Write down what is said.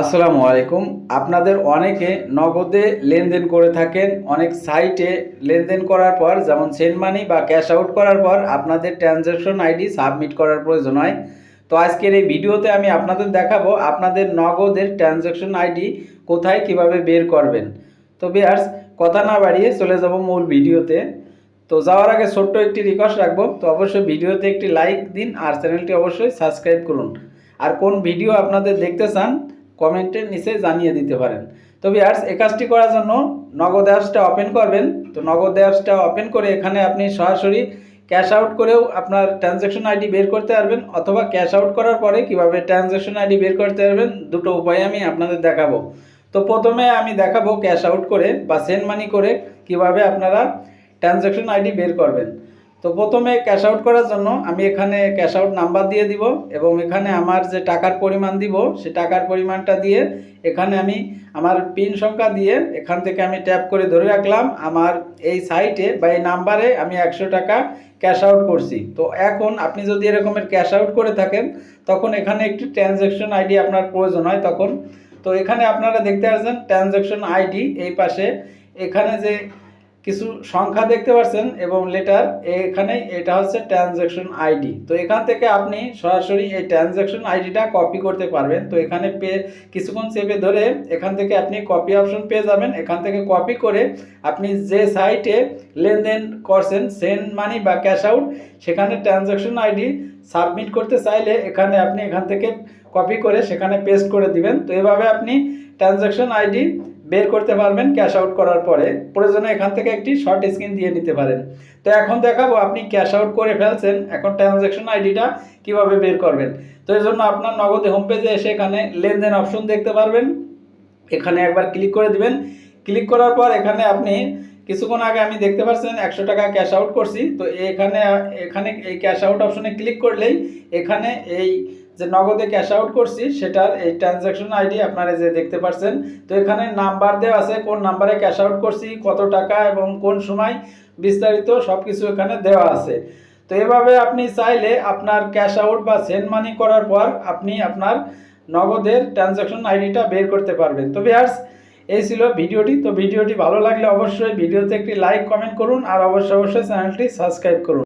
আসসালামু আলাইকুম। আপনাদের অনেকে নগদে লেনদেন করে থাকেন, অনেক সাইটে লেনদেন করার পর, যেমন সেন্ড মানি বা ক্যাশ আউট করার পর, আপনাদের ট্রানজ্যাকশন আইডি সাবমিট করার প্রয়োজন হয়। তো আজকের এই ভিডিওতে আমি আপনাদের দেখাবো আপনাদের নগদের ট্রানজ্যাকশন আইডি কোথায়, কীভাবে বের করবেন। তো বিয়ার্স কথা না বাড়িয়ে চলে যাব মূল ভিডিওতে। তো যাওয়ার আগে ছোট্ট একটি রিকোয়েস্ট রাখব। তো অবশ্যই ভিডিওতে একটি লাইক দিন, আর চ্যানেলটি অবশ্যই সাবস্ক্রাইব করুন। আর কোন ভিডিও আপনাদের দেখতে চান কমেন্টের নিচে জানিয়ে দিতে পারেন। তো ভিউয়ার্স এই কাজটি করার জন্য নগদ অ্যাপসটা ওপেন করবেন। তো নগদ অ্যাপসটা ওপেন করে এখানে আপনি সরাসরি ক্যাশ আউট করেও আপনার ট্রানজ্যাকশন আইডি বের করতে পারবেন অথবা ক্যাশ আউট করার পরে কীভাবে ট্রানজ্যাকশন আইডি বের করতে পারবেন দুটো উপায় আমি আপনাদের দেখাবো। তো প্রথমে আমি দেখাবো ক্যাশ আউট করে বা সেন্ড মানি করে কীভাবে আপনারা ট্রানজ্যাকশন আইডি বের করবেন। তো প্রথমে ক্যাশ আউট করার জন্য আমি এখানে ক্যাশ আউট নাম্বার দিয়ে দিব এবং এখানে আমার যে টাকার পরিমাণ দিব, সে টাকার পরিমাণটা দিয়ে এখানে আমি আমার পিন সংখ্যা দিয়ে এখান থেকে আমি ট্যাপ করে ধরে রাখলাম। আমার এই সাইটে বা এই নাম্বারে আমি একশো টাকা ক্যাশ আউট করছি। তো এখন আপনি যদি এরকমের ক্যাশ আউট করে থাকেন, তখন এখানে একটি ট্রানজ্যাকশন আইডি আপনার প্রয়োজন হয় তখন। তো এখানে আপনারা দেখতে পাচ্ছেন ট্রানজ্যাকশন আইডি এই পাশে। এখানে যে কিছু সংখ্যা দেখতে পাচ্ছেন এবং লেটার এখানে এটা হচ্ছে ট্রানজ্যাকশন আইডি তো এখান থেকে আপনি সরাসরি এই ট্রানজ্যাকশন আইডিটা কপি করতে পারবেন। তো এখানে পে, কিছুক্ষণ চেপে ধরে এখান থেকে আপনি কপি অপশন পেয়ে যাবেন। এখান থেকে কপি করে আপনি যে সাইটে লেনদেন করছেন সেন্ড মানি বা ক্যাশ আউট সেখানে ট্রানজ্যাকশন আইডি সাবমিট করতে চাইলে এখানে আপনি এখান থেকে কপি করে সেখানে পেস্ট করে দিবেন। তো এভাবে আপনি ট্রানজ্যাকশন আইডি বের করতে পারবেন ক্যাশ আউট করার পরে। প্রয়োজনে এখান থেকে একটি শর্ট স্ক্রিন দিয়ে নিতে পারেন। তো এখন দেখাবো, আপনি ক্যাশ আউট করে ফেলছেন, এখন ট্রানজ্যাকশন আইডিটা কীভাবে বের করবেন। তো এর জন্য আপনার নগদে হোম পেজে এসে এখানে লেনদেন অপশন দেখতে পারবেন। এখানে একবার ক্লিক করে দিবেন। ক্লিক করার পর এখানে আপনি, কিছুক্ষণ আগে আমি দেখতে পাচ্ছেন, একশো টাকা ক্যাশ আউট করছি। তো এখানে এখানে এই ক্যাশ আউট অপশনে ক্লিক করলেই এখানে এই যে নগদে ক্যাশ আউট করছি, সেটার এই ট্রানজ্যাকশন আইডি আপনারা যে দেখতে পাচ্ছেন তো এখানে নাম্বার দেওয়া আছে, কোন নাম্বারে ক্যাশ আউট করছি, কত টাকা এবং কোন সময়, বিস্তারিত সব কিছু এখানে দেওয়া আছে। তো এভাবে আপনি চাইলে আপনার ক্যাশ আউট বা সেন্ড মানি করার পর আপনি আপনার নগদের ট্রানজ্যাকশন আইডিটা বের করতে পারবেন। তো ভিউয়ার্স এই ছিল ভিডিওটি। তো ভিডিওটি ভালো লাগলে অবশ্যই ভিডিওতে একটি লাইক কমেন্ট করুন, আর অবশ্যই অবশ্যই চ্যানেলটি সাবস্ক্রাইব করুন।